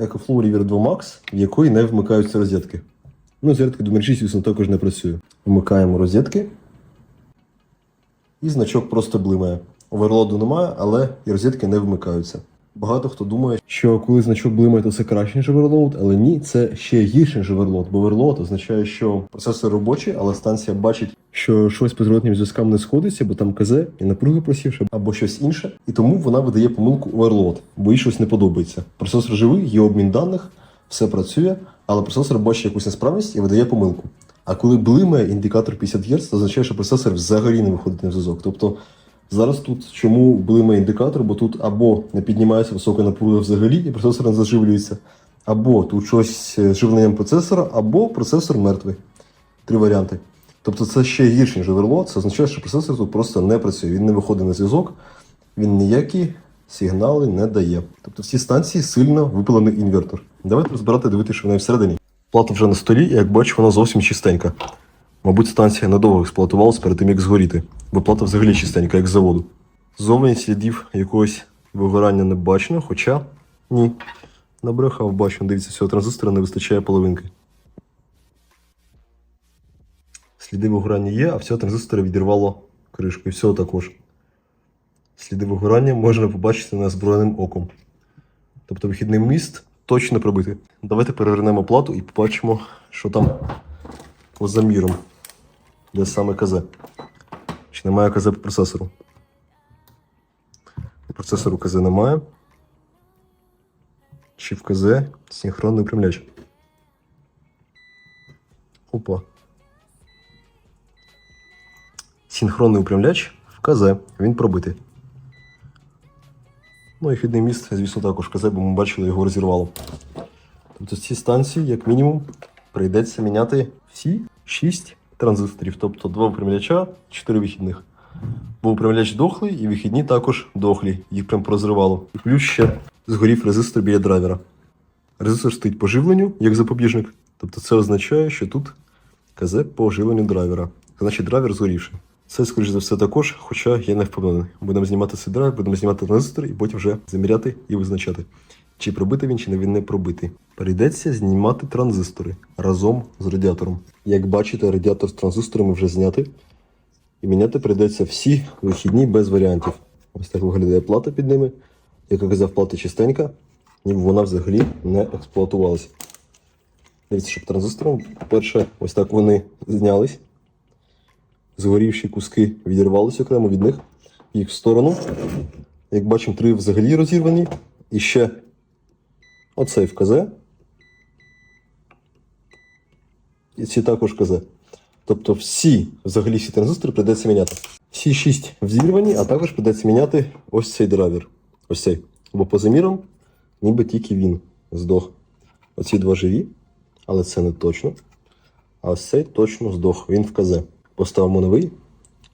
EcoFlow River 2 Max, в якої не вмикаються розетки. Ну, розетки до мережі, звісно, також не працює. Вмикаємо розетки. І значок просто блимає. Оверлоду немає, але і розетки не вмикаються. Багато хто думає, що коли значок блимає, то це краще, ніж оверлоуд, але ні, це ще гірше, ніж оверлоуд. Бо оверлоуд означає, що процесор робочий, але станція бачить, що щось по зворотнім зв'язкам не сходиться, бо там КЗ і напруги просівши, або щось інше, і тому вона видає помилку оверлоуд, бо їй щось не подобається. Процесор живий, є обмін даних, все працює, але процесор бачить якусь несправність і видає помилку. А коли блимає індикатор 50 Гц, це означає, що процесор взагалі не виходить на зв'язок. Тобто зараз тут чому блимає індикатор, бо тут або не піднімається висока напруга взагалі, і процесор не заживлюється, або тут щось з живленням процесора, або процесор мертвий. Три варіанти. Тобто це ще гірше, ніж оверлоад. Це означає, що процесор тут просто не працює. Він не виходить на зв'язок, він ніякі сигнали не дає. Тобто всі станції сильно випалений інвертор. Давайте розбирати, дивитися, що в неї всередині. Плата вже на столі, і як бачу, вона зовсім чистенька. Мабуть, станція недовго експлуатувалась перед тим, як згоріти, бо плата взагалі чистенька, як з заводу. Зовні слідів якогось вигорання не бачно, хоча ні. Набрехав, бачу, дивіться, цього транзистора не вистачає половинки. Сліди вигорання є, а всього транзистора відірвало кришку. І всього також. Сліди вигорання можна побачити неозброєним оком. Тобто вихідний міст точно пробитий. Давайте перевернемо плату і побачимо, що там по замірам. Де саме КЗ. Чи немає КЗ по процесору? По процесору КЗ немає. Чи в КЗ синхронний управляч? Опа. Синхронний управляч в КЗ. Він пробитий. Ну і хідний міст, звісно, також КЗ, бо ми бачили, його розірвало. Тобто ці станції, як мінімум, прийдеться міняти всі 6 транзисторів, тобто два управляча, 4 вихідних. Бо управляч дохлий і вихідні також дохлі, їх прям порозривало. І плюс ще згорів резистор біля драйвера. Резистор стоїть по живленню, як запобіжник. Тобто це означає, що тут КЗ по живленню драйвера. Значить драйвер згорівший. Це, скоріш за все, також, хоча я не впевнений. Будемо знімати цей драйвер, будемо знімати транзистор і потім вже заміряти і визначати, чи пробитий він, чи не він не пробитий. Прийдеться знімати транзистори разом з радіатором. Як бачите, радіатор з транзисторами вже знятий. І міняти прийдеться всі вихідні без варіантів. Ось так виглядає плата під ними. Як я казав, плата чистенька, ніби вона взагалі не експлуатувалася. Дивіться, щоб транзистором, по-перше, ось так вони знялись. Згорівші куски відірвалися окремо від них, їх в сторону. Як бачимо, три взагалі розірвані. І ще оцей в КЗ. І ці також КЗ. Тобто всі, взагалі всі транзистори прийдеться міняти. Всі шість взірвані, а також прийдеться міняти ось цей драйвер. Ось цей. Бо по замірам, ніби тільки він здох. Оці два живі, але це не точно. А ось цей точно здох. Він в КЗ. Поставимо новий,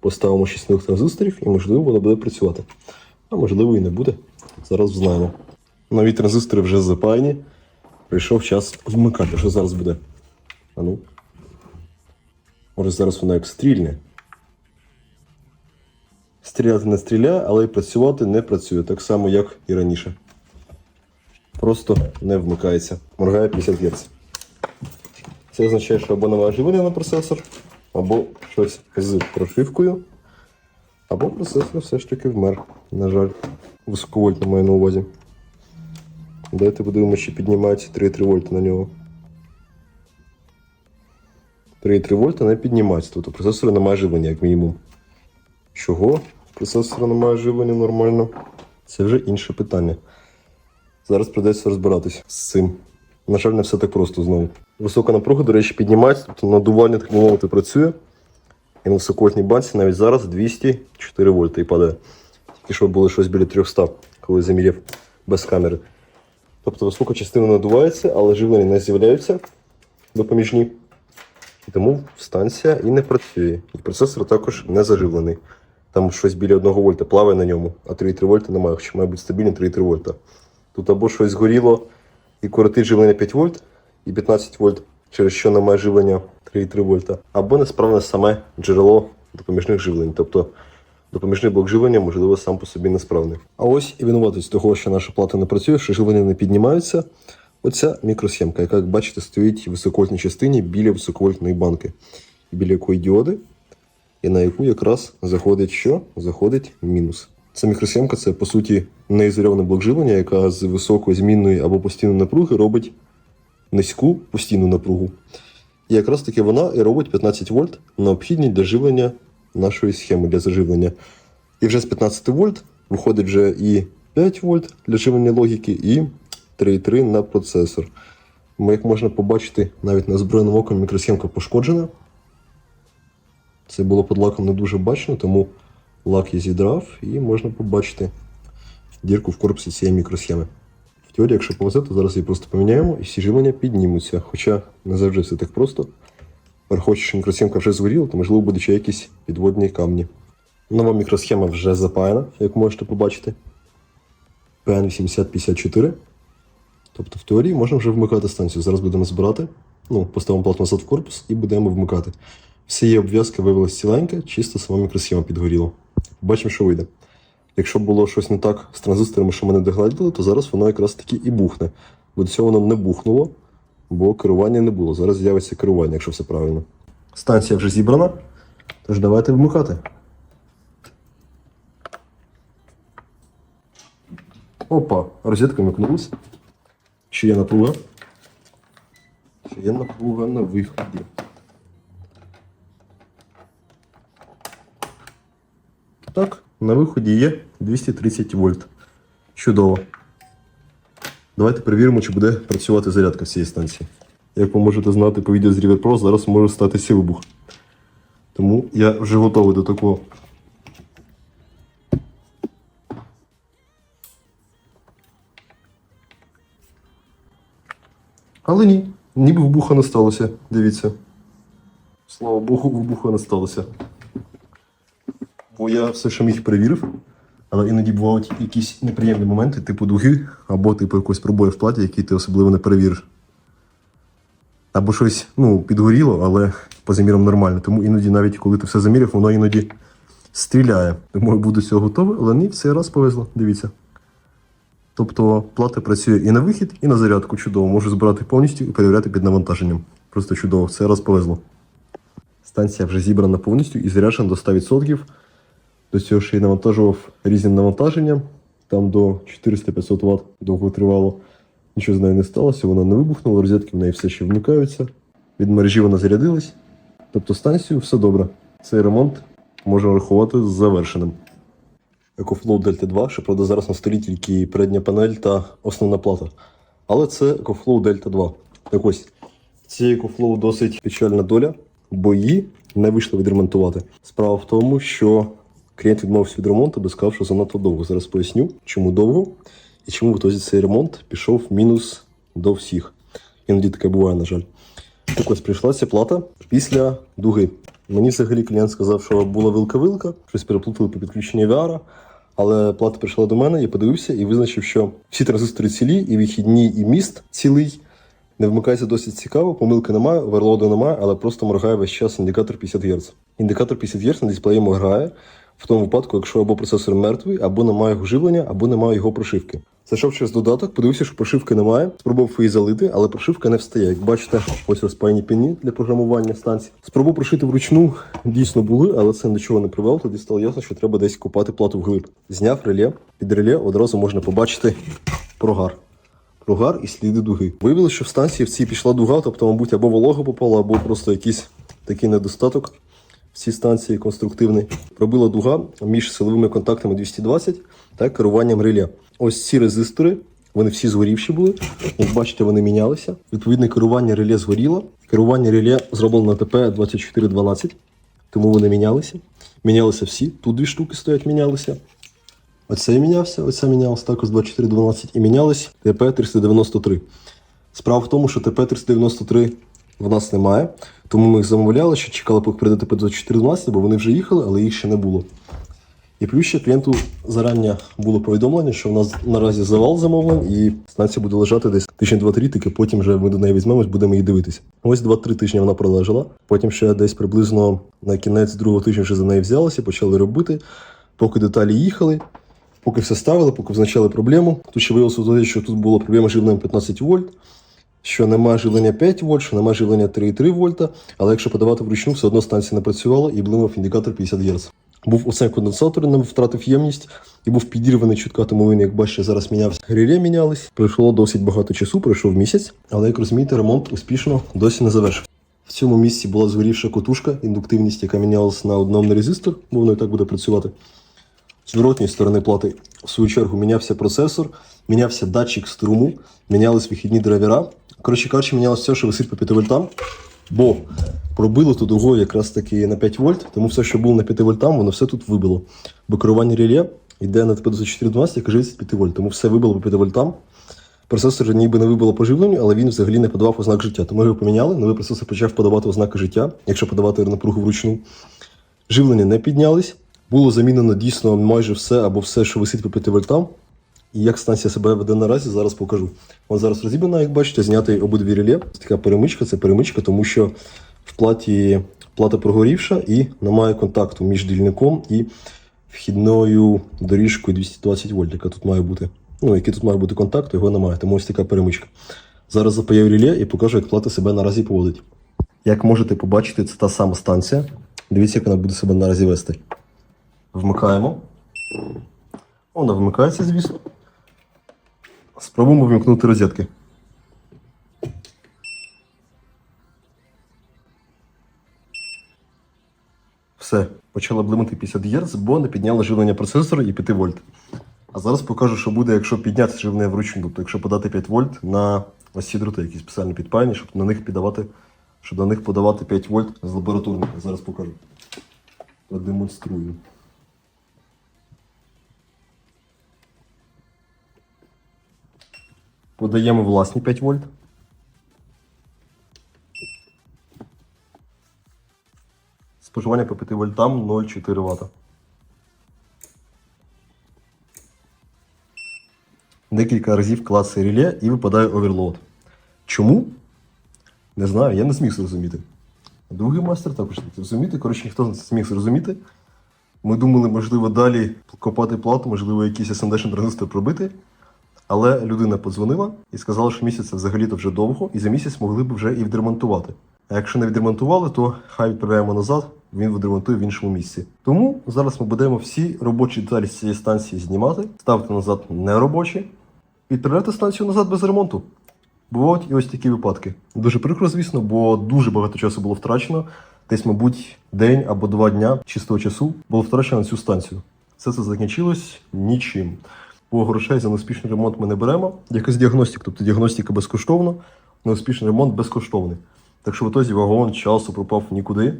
поставимо 6 нових транзисторів і, можливо, воно буде працювати. А можливо і не буде. Зараз знаємо. Нові транзистори вже запаяні. Прийшов час вмикати. Що зараз буде? А ну. Може зараз воно як стрільне. Стріляти не стріляє, але і працювати не працює. Так само, як і раніше. Просто не вмикається. Моргає 50 Гц. Це означає, що або немає живлення на процесор, або щось з прошивкою, або процесор все ж таки вмер. На жаль, високовольтно маю на увазі. Давайте подивимося, чи піднімається 3,3 вольта на нього. 3,3 вольта не піднімається, тобто процесора немає живлення, як мінімум. Чого процесора немає живлення нормально? Це вже інше питання. Зараз придеться розбиратись з цим. На жаль, не все так просто знову. Висока напруга, до речі, піднімається, тобто надування, мовити, працює. І на високовольтній банці навіть зараз 204 вольти і падає. Тільки що було щось біля 300, коли заміряв без камери. Тобто висока частина надувається, але живлення не з'являються допоміжні. І тому станція і не працює. І процесор також не заживлений. Там щось біля 1 вольта плаває на ньому, а 3,3 вольта немає, хоча має бути стабільний 3,3 вольта. Тут або щось згоріло і коротить живлення 5 вольт і 15 вольт, через що немає живлення 3,3 вольта, або несправне саме джерело допоміжних живлень. Тобто допоміжний блок живлення, можливо, сам по собі несправний. А ось і винуватість того, що наша плата не працює, що живлення не піднімаються. Оця мікросхемка, яка, як бачите, стоїть в високовольтній частині біля високовольтної банки, біля якої діоди, і на яку якраз заходить що? Заходить мінус. Ця мікросхемка це по суті неізольований блок живлення, яка з високої змінної або постійної напруги робить низьку постійну напругу. І якраз таки вона і робить 15 вольт, необхідні для живлення нашої схеми для заживлення. І вже з 15 вольт виходить вже і 5 вольт для живлення логіки, і 3,3 на процесор. Ми, як можна побачити, навіть на зброєному оком мікросхемка пошкоджена. Це було під лаком не дуже бачно, тому лак я зідрав і можна побачити дірку в корпусі цієї мікросхеми. В теорії, якщо повезе, то зараз її просто поміняємо і всі живлення піднімуться. Хоча не завжди все так просто. Враховуючи, мікросхемка вже згоріла, то можливо будуть ще якісь підводні камні. Нова мікросхема вже запаяна, як можете побачити. PN8054. Тобто, в теорії можна вже вмикати станцію. Зараз будемо збирати. Ну, поставимо плату назад в корпус і будемо вмикати. Всі її обв'язки виявилися ціленьке, чисто сама мікросхема підгоріла. Бачимо, що вийде. Якщо було щось не так з транзисторами, що ми не догладили, то зараз воно якраз таки і бухне. Бо до цього воно не бухнуло, бо керування не було. Зараз з'явиться керування, якщо все правильно. Станція вже зібрана. Тож давайте вмикати. Опа, розетка вмикнулась. Ще є напруга. Ще є напруга на виході. Так, на виході є 230 вольт. Чудово. Давайте перевіримо, чи буде працювати зарядка цієї станції. Як ви можете знати по відео з River зараз може статися вибух. Тому я вже готовий до такого. Але ні, ніби вибуха не сталося. Дивіться. Слава Богу, вибуха не сталося. Бо я все, що міг перевірив, але іноді бувають якісь неприємні моменти, типу дуги, або типу якогось пробою в платі, який ти особливо не перевіриш. Або щось ну, підгоріло, але по замірам нормально. Тому іноді, навіть коли ти все заміряв, воно іноді стріляє. Тому я буду цього готовий, але ні, в цей раз повезло. Дивіться. Тобто плата працює і на вихід, і на зарядку. Чудово. Можу збирати повністю і перевіряти під навантаженням. Просто чудово, в цей раз повезло. Станція вже зібрана повністю і заряджена до 100%. До цього ще й навантажував різним навантаженням. Там до 400-500 Вт довго тривало. Нічого з нею не сталося, вона не вибухнула, розетки в неї все ще вмикаються. Від мережі вона зарядилась. Тобто станцію все добре. Цей ремонт можна рахувати завершеним. EcoFlow Delta 2, що правда зараз на столі тільки передня панель та основна плата. Але це EcoFlow Delta 2. Так ось, цієї EcoFlow досить печальна доля, бо її не вийшло відремонтувати. Справа в тому, що клієнт відмовився від ремонту, бо сказав, що занадто довго. Зараз поясню, чому довго і чому в ітозі цей ремонт пішов мінус до всіх. Іноді таке буває, на жаль. Так ось прийшла ця плата після дуги. Мені взагалі клієнт сказав, що була вилка-вилка, щось переплутали по підключенню VR, але плата прийшла до мене, я подивився і визначив, що всі транзистори цілі, і вихідні, і міст цілий. Не вмикається досить цікаво, помилки немає, оверлоду немає, але просто моргає весь час індикатор 50 Гц. Індикатор 50 Гц на дисплеї моргає в тому випадку, якщо або процесор мертвий, або немає його або немає його прошивки. Зайшов через додаток, подивився, що прошивки немає. Спробував її залити, але прошивка не встає. Як бачите, ось розпаяні піни для програмування станції. Спробував прошити вручну, дійсно були, але це нічого не привело. Тоді стало ясно, що треба десь купати плату вглиб. Зняв реле. Під реле одразу можна побачити прогар. Прогар і сліди дуги. Виявилося, що в станції в цій пішла дуга, тобто, мабуть, або волога попала, або просто якийсь такий недостаток в цій станції конструктивний. Пробила дуга між силовими контактами 220 та керуванням реле. Ось ці резистори, вони всі згорівші були. Як бачите, вони мінялися. Відповідне керування реле згоріло. Керування реле зроблено на ТП-2412, тому вони мінялися. Мінялися всі. Тут дві штуки стоять, мінялися. Оцей мінявся, оця мінялася також 2412 і мінялись ТП-393. Справа в тому, що ТП-393 в нас немає, тому ми їх замовляли, що чекали, поки прийде ТП-2412, бо вони вже їхали, але їх ще не було. І плюс ще клієнту зарані було повідомлення, що в нас наразі завал замовлень, і станція буде лежати десь тиждень два-три, тільки потім вже ми до неї візьмемось, будемо її дивитися. Ось два-три тижні вона пролежала. Потім ще десь приблизно на кінець другого тижня вже за неї взялися, почали робити. Поки деталі їхали, поки все ставили, поки визначали проблему. Тут ще виявилося, що тут була проблема з живленням 15 вольт. Що немає живлення 5 вольт, що немає живлення 3,3 вольта, але якщо подавати вручну, все одно станція не працювала і блимав індикатор 50 Гц. Був оцей конденсатор, не втратив ємність і був підірваний чутка, тому він, як бачите, зараз мінявся. Реле мінялись. Пройшло досить багато часу, пройшов місяць, але як розумієте, ремонт успішно досі не завершив. В цьому місці була згорівша котушка, індуктивність, яка мінялась на одному резистор, бо воно і так буде працювати. З зворотньої сторони плати, в свою чергу, мінявся процесор, мінявся датчик струму, мінялись вихідні драйвера. Коротше кажучи, мінялося все, що висить по 5 вольтам, бо пробило тут другою якраз таки на 5 вольт, тому все, що було на 5 вольтам, воно все тут вибило. Бо керування реле йде на ТП-2412, яке живиться 5 вольт, тому все вибило по 5 вольтам. Процесор ніби не вибило по живленню, але він взагалі не подавав ознак життя. Тому його поміняли, новий процесор почав подавати ознаки життя, якщо подавати напругу вручну. Живлення не піднялись. Було замінено дійсно майже все або все, що висить по 5 вольтам. І як станція себе веде наразі, зараз покажу. Вон зараз розібрана, як бачите, знятий обидві реле. Така перемичка, це перемичка, тому що в платі плата прогорівша і немає контакту між дільником і вхідною доріжкою 220 вольт, яка тут має бути. Ну, який тут має бути контакт, його немає, тому ось така перемичка. Зараз запаяю реле і покажу, як плата себе наразі поводить. Як можете побачити, це та сама станція. Дивіться, як вона буде себе наразі вести. Вмикаємо. Вона вмикається, звісно. Спробуємо вимкнути розетки. Все, почала блимати 50 Гц, бо не підняла живлення процесора і 5 вольт. А зараз покажу, що буде, якщо підняти живлення вручну. Тобто, якщо подати 5 вольт на ось ці дроти, які спеціально підпаяні, щоб на них піддавати, щоб на них подавати 5 вольт з лабораторника. Зараз покажу. Продемонструю. Подаємо власні 5 вольт. Споживання по 5 вольтам 0,4 Вт. Декілька разів клацає реле і випадає оверлоад. Чому? Не знаю, я не зміг зрозуміти. Другий майстер також не зрозуміти. Коротше, ніхто не зміг зрозуміти. Ми думали, можливо, далі копати плату, можливо, якийсь транзистор пробити. Але людина подзвонила і сказала, що місяць це взагалі-то вже довго, і за місяць могли б вже і відремонтувати. А якщо не відремонтували, то хай відправляємо назад, він відремонтує в іншому місці. Тому зараз ми будемо всі робочі деталі з цієї станції знімати, ставити назад неробочі, відправляти станцію назад без ремонту. Бувають і ось такі випадки. Дуже прикро, звісно, бо дуже багато часу було втрачено. Десь, мабуть, день або два дня чистого часу було втрачено на цю станцію. Все це закінчилось нічим. Бо грошей за неуспішний ремонт ми не беремо. Якось діагностик, тобто діагностика безкоштовна, неуспішний ремонт безкоштовний. Так що в ітозі вагон часу пропав нікуди.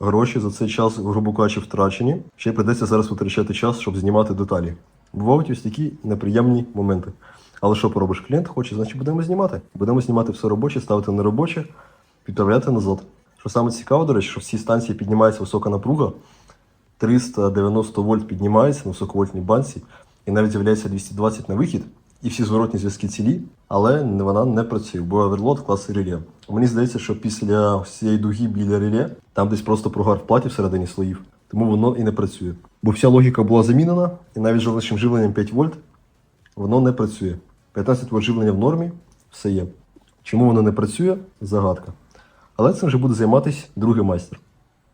Гроші за цей час, грубо кажучи, втрачені. Ще придеться зараз витрачати час, щоб знімати деталі. Бувають ось такі неприємні моменти. Але що поробиш? Клієнт хоче, значить будемо знімати. Будемо знімати все робоче, ставити на робоче, відправляти назад. Що саме цікаво, до речі, що в цій станції піднімається висока напруга, 390 вольт піднімається на високовольтній банці, і навіть з'являється 220 на вихід, і всі зворотні зв'язки цілі, але вона не працює, бо оверлот клас реле. Мені здається, що після ось цієї дуги біля реле там десь просто прогар в платі всередині слоїв, тому воно і не працює. Бо вся логіка була замінена, і навіть жовтим живленням 5 вольт воно не працює. 15 вольт живлення в нормі, все є. Чому воно не працює? Загадка. Але цим вже буде займатися другий майстер.